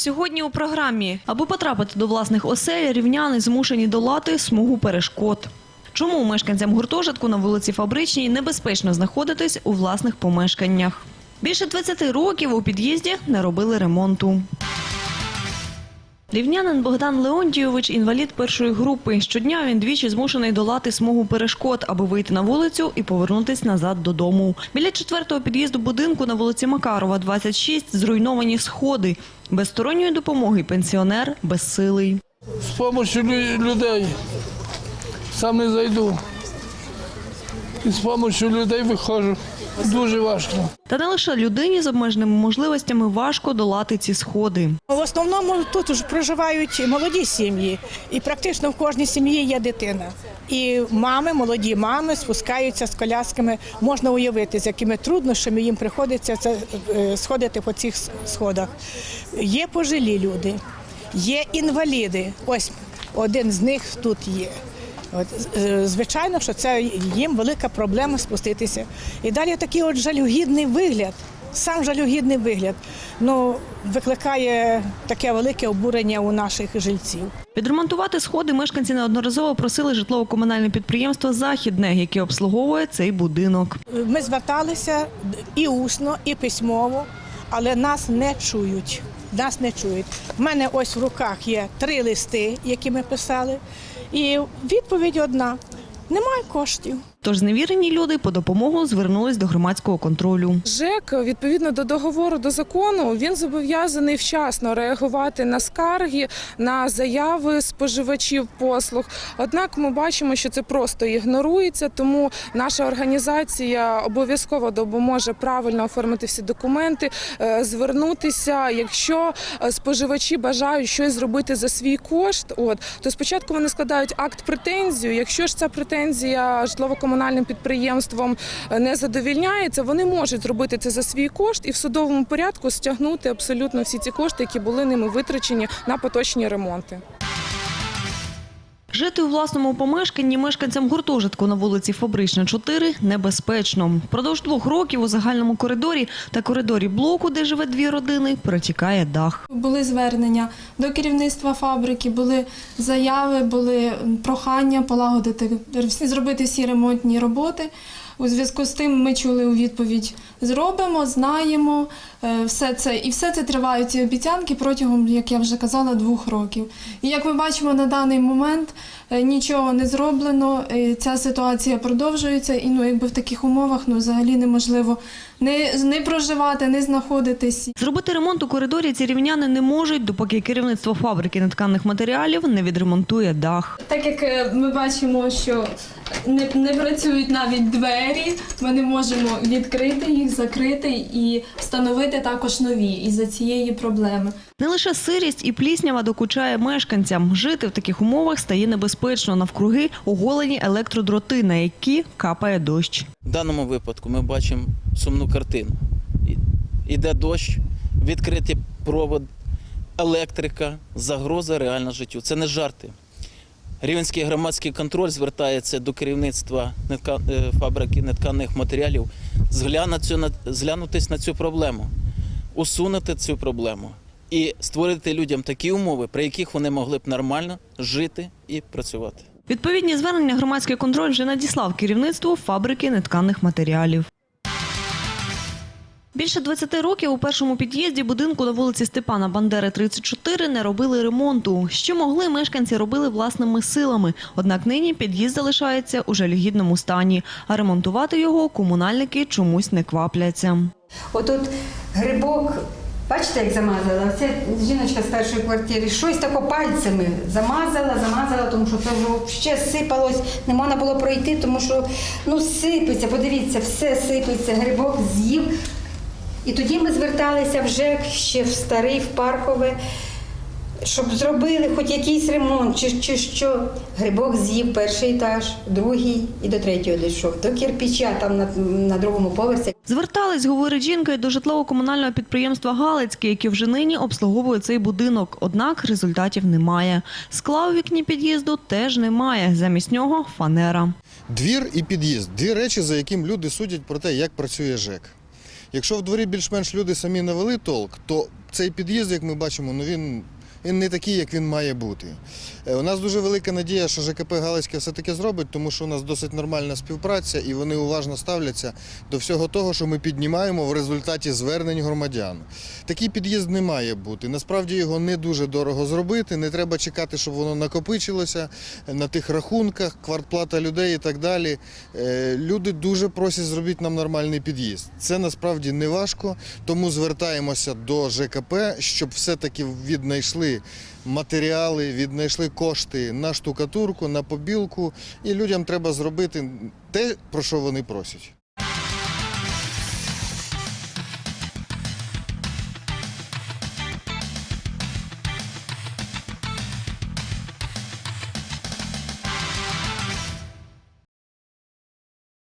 Сьогодні у програмі, аби потрапити до власних осель, рівняни змушені долати смугу перешкод. Чому мешканцям гуртожитку на вулиці Фабричній небезпечно знаходитись у власних помешканнях? Більше 20 років у під'їзді не робили ремонту. Рівнянин Богдан Леонтійович – інвалід першої групи. Щодня він двічі змушений долати смугу перешкод, аби вийти на вулицю і повернутись назад додому. Біля четвертого під'їзду будинку на вулиці Макарова, 26, зруйновані сходи. Без сторонньої допомоги пенсіонер безсилий. З допомогою лю- людей сам не зайду. І з допомогою людей виходжу. Дуже важко. Та не лише людині з обмеженими можливостями важко долати ці сходи. В основному тут ж проживають молоді сім'ї, і практично в кожній сім'ї є дитина. І мами, молоді мами спускаються з колясками. Можна уявити, з якими труднощами їм приходиться це, е, сходити по цих сходах. Є пожилі люди, є інваліди. Ось один з них тут є. От, е, звичайно, що це їм велика проблема спуститися. І далі такий от жалюгідний вигляд, сам жалюгідний вигляд, ну, викликає таке велике обурення у наших жильців. Відремонтувати сходи мешканці неодноразово просили житлово-комунальне підприємство «Західне», яке обслуговує цей будинок. Ми зверталися і усно, і письмово, але нас не чують. Нас не чують. У мене ось в руках є три листи, які ми писали, і відповідь одна: немає коштів. Тож зневірені люди по допомогу звернулись до громадського контролю. ЖЕК відповідно до договору до закону він зобов'язаний вчасно реагувати на скарги, на заяви споживачів послуг. Однак ми бачимо, що це просто ігнорується, тому наша організація обов'язково допоможе правильно оформити всі документи, е, звернутися. Якщо е, споживачі бажають щось зробити за свій кошт, от то спочатку вони складають акт претензію. Якщо ж ця претензія житлово-комунальним підприємством е, не задовільняється, вони можуть зробити це за свій кошт і в судовому порядку стягнути абсолютно всі ці кошти, які були ними витрачені на поточні ремонти. Жити у власному помешканні мешканцям гуртожитку на вулиці Фабрична, 4 небезпечно. Продовж двох років у загальному коридорі та коридорі блоку, де живе дві родини, протікає дах. Були звернення до керівництва фабрики, були заяви, були прохання полагодити, зробити всі ремонтні роботи. У зв'язку з тим ми чули у відповідь: зробимо, знаємо, е, все це і все це тривають ці обіцянки протягом, як я вже казала, двох років. І як ми бачимо на даний момент, нічого не зроблено. е, Ця ситуація продовжується, і ну, якби в таких умовах ну, взагалі неможливо не, не проживати, не знаходитись. Зробити ремонт у коридорі ці рівняни не можуть, допоки керівництво фабрики нетканих матеріалів не відремонтує дах. Так як е, ми бачимо, що не, не працюють навіть двері, ми не можемо відкрити їх, закрити і встановити також нові із-за цієї проблеми. Не лише сирість і пліснява докучає мешканцям. Жити в таких умовах стає небезпечно. Навкруги оголені електродроти, на які капає дощ. В даному випадку ми бачимо сумну картину. Іде дощ, відкритий провод, електрика, загроза реально життю. Це не жарти. Рівенський громадський контроль звертається до керівництва е, фабрики нетканих матеріалів згляну зглянутись на цю проблему, усунути цю проблему і створити людям такі умови, при яких вони могли б нормально жити і працювати. Відповідні звернення громадський контроль вже надіслав керівництву фабрики нетканих матеріалів. Більше 20 років у першому під'їзді будинку на вулиці Степана Бандери, 34, не робили ремонту. Що могли, мешканці робили власними силами. Однак нині під'їзд залишається у жалюгідному стані, а ремонтувати його комунальники чомусь не квапляться. Отут грибок, бачите, як замазала? Це жіночка з першої квартири. Щось тако пальцями замазала, замазала, тому що це вже сипалось, не можна було пройти, тому що ну сипеться, подивіться, все сипеться, грибок з'їв. І тоді ми зверталися вже ще в старий, в паркове, щоб зробили хоч якийсь ремонт, чи, чи що. Грибок з'їв перший етаж, другий і до третього дійшов. До кирпича там на, на другому поверсі. Звертались, говорить жінка, й до житлово-комунального підприємства Галицьке, яке вже нині обслуговує цей будинок. Однак результатів немає. Скла у вікні під'їзду теж немає. Замість нього фанера. Двір і під'їзд дві речі, за яким люди судять про те, як працює ЖЕК. Якщо в дворі більш-менш люди самі навели толк, то цей під'їзд, як ми бачимо, ну він, він не такий, як він має бути. Е, У нас дуже велика надія, що ЖКП Галицьке все-таки зробить, тому що у нас досить нормальна співпраця і вони уважно ставляться до всього того, що ми піднімаємо в результаті звернень громадян. Такий під'їзд не має бути. Насправді його не дуже дорого зробити. Не треба чекати, щоб воно накопичилося на тих рахунках, квартплата людей і так далі. Е, Люди дуже просять зробити нам нормальний під'їзд. Це насправді не важко, тому звертаємося до ЖКП, щоб все-таки віднайшли матеріали, віднайшли кошти на штукатурку, на побілку, і людям треба зробити те, про що вони просять.